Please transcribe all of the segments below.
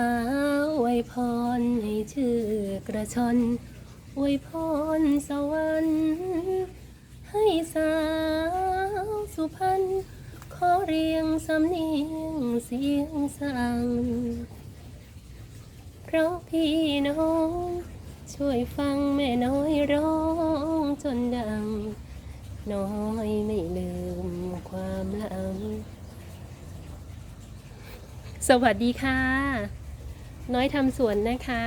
ฟ้าอวยพรให้ชื่อกระชอนอวยพรสวรรค์ให้สาวสุพรรณขอเรียงสำเนียงเสียงสั่งเพราะพี่น้อง ช่วยฟังแม่น้อยร้องจนดัง น้อยไม่ลืมความหลังสวัสดีค่ะ น้อยทำสวนนะคะ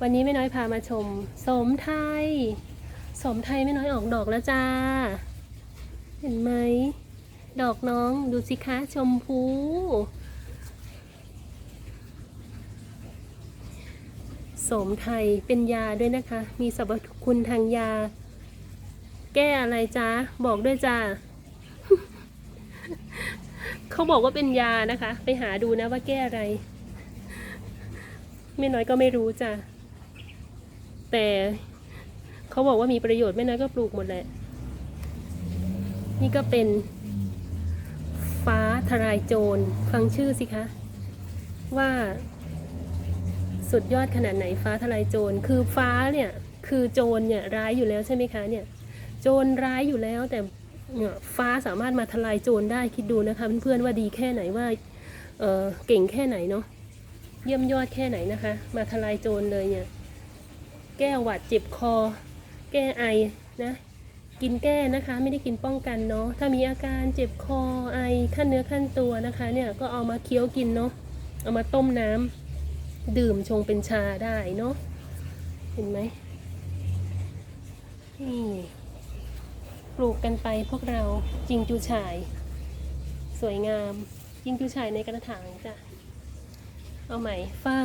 วันนี้แม่น้อยพามาชม สมไทย สมไทยแม่น้อยออกดอกแล้วจ้า เห็นไหม ดอกน้องดูสิคะชมพู สมไทยเป็นยาด้วยนะคะ มีสรรพคุณทางยา แก้อะไรจ๊ะบอกด้วยจ้า เขาบอกว่าเป็นยานะคะ ไปหาดูนะว่าแก้อะไร ไม่น้อยก็ไม่รู้จ้ะ แต่เขาบอกว่ามีประโยชน์ไม่น้อยก็ปลูกหมดแหละ นี่ก็เป็นฟ้าทลายโจรฟังชื่อสิคะ ว่า สุดยอดขนาดไหนฟ้าทลายโจรคือฟ้าเนี่ย คือโจรเนี่ยร้ายอยู่แล้วใช่ไหมคะเนี่ย โจรร้ายอยู่แล้วแต่ เนี่ยฟ้าสามารถมาทลายโจรได้คิดดูนะคะเพื่อนๆว่าดีแค่ไหนว่าเเก่งแค่ไหนเนาะเยี่ยมยอดแค่ไหนนะคะ มาทลายโจรเลยเนี่ย แก้หวัดเจ็บคอ แก้ไอนะกินแก้นะคะ ไม่ได้กินป้องกันเนาะถ้ามีอาการเจ็บคอไอขั้นเนื้อขั้นตัวนะคะ เนี่ยก็เอามาเคี้ยวกินเนาะเอามาต้มน้ำดื่มชงเป็นชาได้เนาะเห็นไหมนี่ ปลูกกันไปพวกเราจิงจูฉาย สวยงามจิงจูฉายในกระถางจ้ะ เอาใหม่ ฟ้า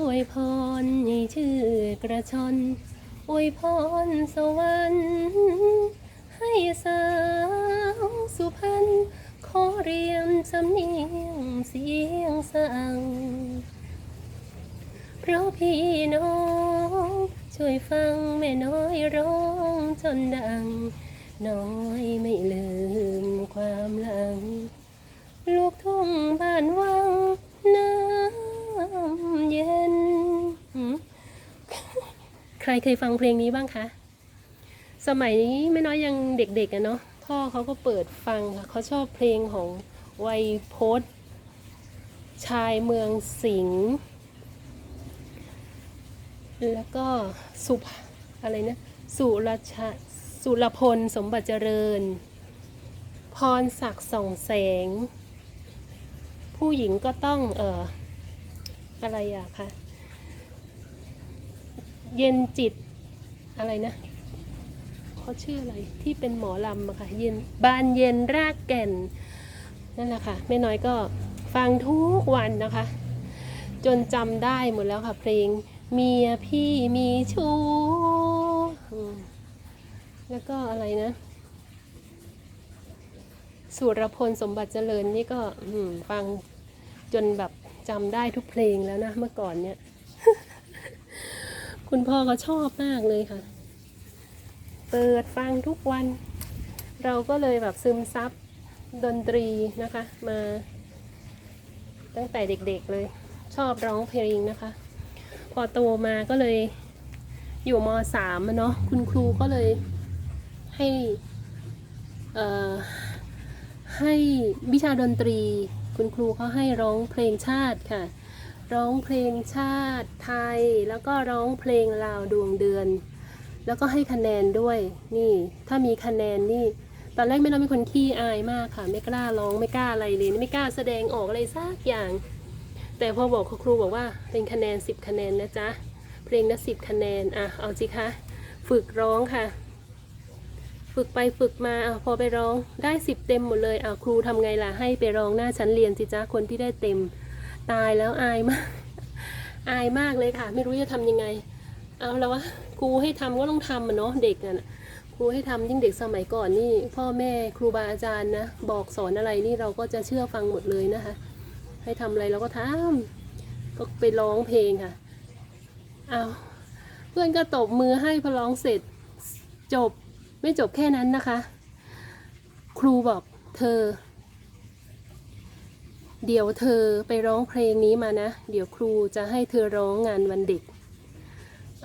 อวยพรให้ชื่อกระชอนอวยพรสวรรค์ให้สาวสุพรรณขอเรียมสำเนียงเสียงสั่งเพราะพี่น้อง ช่วยฟังแม่น้อยร้องจนดัง น้อยไม่ลืมความหลัง ลูกทุ่งบ้านวังน้ำเย็น ใครเคยฟังเพลงนี้บ้างคะ สมัยนี้ไม่น้อยยังเด็กๆอะเนาะพ่อเขาก็เปิดฟังค่ะเขาชอบเพลงของไวยพจน์ชายเมืองสิงห์แล้วก็สุภอะไรนะ สุรชา สุรพลสมบัติเจริญ พรศักดิ์ส่องแสง ผู้หญิงก็ต้องเอ่ออะไรอะคะเย็นจิตอะไรนะเขาชื่ออะไรที่เป็นหมอลำอะค่ะเย็นบานเย็นรากแก่นนั่นแหละค่ะแม่น้อยก็ฟังทุกวันนะคะ จนจำได้หมดแล้วค่ะเพลงเมียพี่มีชู้ แล้วก็อะไรนะ สุรพลสมบัติเจริญนี่ก็ฟังจนแบบจำได้ทุกเพลงแล้วนะเมื่อก่อนเนี่ย คุณพ่อก็ชอบมากเลยค่ะ เปิดฟังทุกวัน เราก็เลยแบบซึมซับดนตรีนะคะ มา ตั้งแต่เด็กๆเลย ชอบร้องเพลงนะคะ พอโตมาก็เลยอยู่มสามเนาะคุณครูก็เลย ให้ให้วิชาดนตรี คุณครูเขาให้ร้องเพลงชาติค่ะ ร้องเพลงชาติไทย แล้วก็ร้องเพลงลาวดวงเดือน แล้วก็ให้คะแนนด้วยนี่ถ้ามีคะแนนนี่ตอนแรกไม่น้อยเป็นคนขี้อายมากค่ะ ไม่กล้าร้องไม่กล้าอะไรเลยไม่กล้าแสดงออกอะไรสักอย่าง แต่พอบอกครูบอกว่าเป็นคะแนน 10 คะแนนนะจ๊ะเพลงละสิบคะแนนอะเอาสิคะฝึกร้องค่ะ ฝึกไปฝึกมาอะพอไปร้องได้สิบเต็มหมดเลยอะครูทำไงล่ะให้ไปร้องหน้าชั้นเรียนสิจ๊ะคนที่ได้เต็ม ตายแล้วอายมาก อายมากเลยค่ะ ไม่รู้จะทำยังไง เอาแล้ววะครูให้ทำก็ต้องทำอะเนาะเด็กน่ะครูให้ทำยิ่งเด็กสมัยก่อนนี่ พ่อแม่ครูบาอาจารย์นะบอกสอนอะไรนี่เราก็จะเชื่อฟังหมดเลยนะคะ ให้ทำอะไรเราก็ทำก็ไปร้องเพลงค่ะเอาเพื่อนก็ตบมือให้พอร้องเสร็จจบ ไม่จบแค่นั้นนะคะ ครูบอกเธอ เดี๋ยวเธอไปร้องเพลงนี้มานะ เดี๋ยวครูจะให้เธอร้องงานวันเด็ก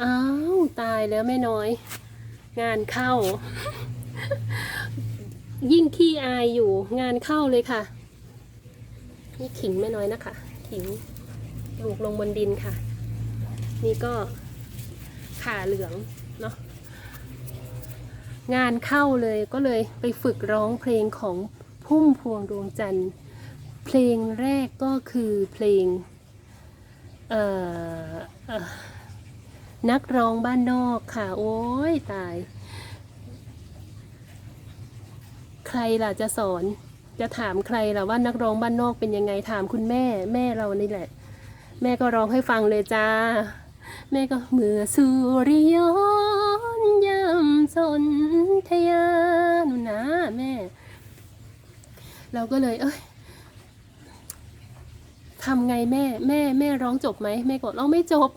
อ้าวตายแล้วแม่น้อย งานเข้า ยิ่งขี้อายอยู่งานเข้าเลยค่ะ นี่ขิงแม่น้อยนะคะ ขิงปลูกลงบนดินค่ะ นี่ก็ขาเหลืองเนาะ งานเข้าเลยก็เลยไปฝึกร้องเพลงของพุ่มพวงดวงจันทร์ เพลงแรกก็คือเพลงนักร้องบ้านนอกค่ะ โอ้ยตาย ใครล่ะจะสอนจะถามใครล่ะว่านักร้องบ้านนอกเป็นยังไงถามคุณแม่แม่เรานี่แหละ แม่ก็ร้องให้ฟังเลยจ้า แม่ก็เมื่อสุริยนต์ยำ สนทยานุนนะแม่ เราก็เลย เอ้ยทำไงแม่แม่แม่ร้องจบไหมแม่ก็ร้องไม่จบ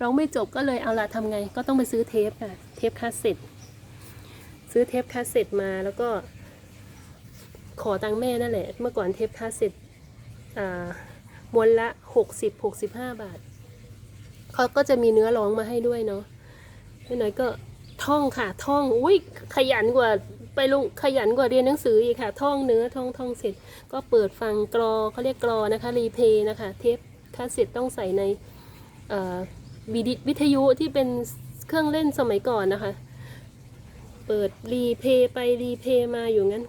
ร้องไม่จบก็เลยเอาละทำไง ก็ต้องไปซื้อเทปค่ะเทปคาสเซ็ตซื้อเทปคาสเซ็ตมาแล้วก็ขอตังแม่นั่นแหละ เมื่อก่อนเทปคาสเซ็ตมวนละหกสิบหกสิบห้าบาทเขาก็จะมีเนื้อร้องมาให้ด้วยเนาะไม่น้อยก็ ท่องค่ะ ท่องอุ้ยขยันกว่าไปลงขยันกว่าเรียนหนังสืออีกค่ะ ท่องเนื้อท่องท่องเสร็จ ก็เปิดฟังกรอเขาเรียกกรอนะคะรีเพย์นะคะ เทปคาสเซ็ตต้องใส่ในเอ่อวิดิวิทยุที่เป็นเครื่องเล่นสมัยก่อนนะคะ เปิดรีเพย์ไปรีเพย์มาอยู่งั้น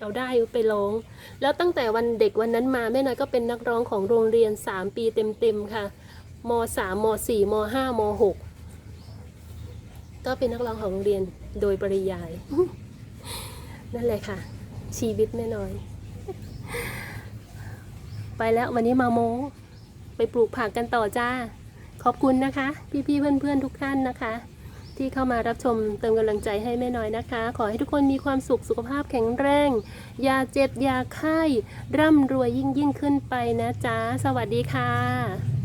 เอาได้ไปร้อง แล้วตั้งแต่วันเด็กวันนั้นมาแม่น้อยก็เป็นนักร้องของโรงเรียน 3 ปีเต็มๆค่ะม3ม4ม5ม6 ก็เป็นนักร้องของโรงเรียนโดยปริยาย นั่นแหละค่ะ ชีวิตแม่น้อย ไปแล้ววันนี้มาโม ไปปลูกผักกันต่อจ้า ขอบคุณนะคะ พี่ๆเพื่อนๆทุกท่านนะคะ ที่เข้ามารับชมเติมกำลังใจให้แม่น้อยนะคะ ขอให้ทุกคนมีความสุขสุขภาพแข็งแรง อย่าเจ็บอย่าไข้ ร่ำรวยยิ่งยิ่งขึ้นไปนะจ๊ะ สวัสดีค่ะ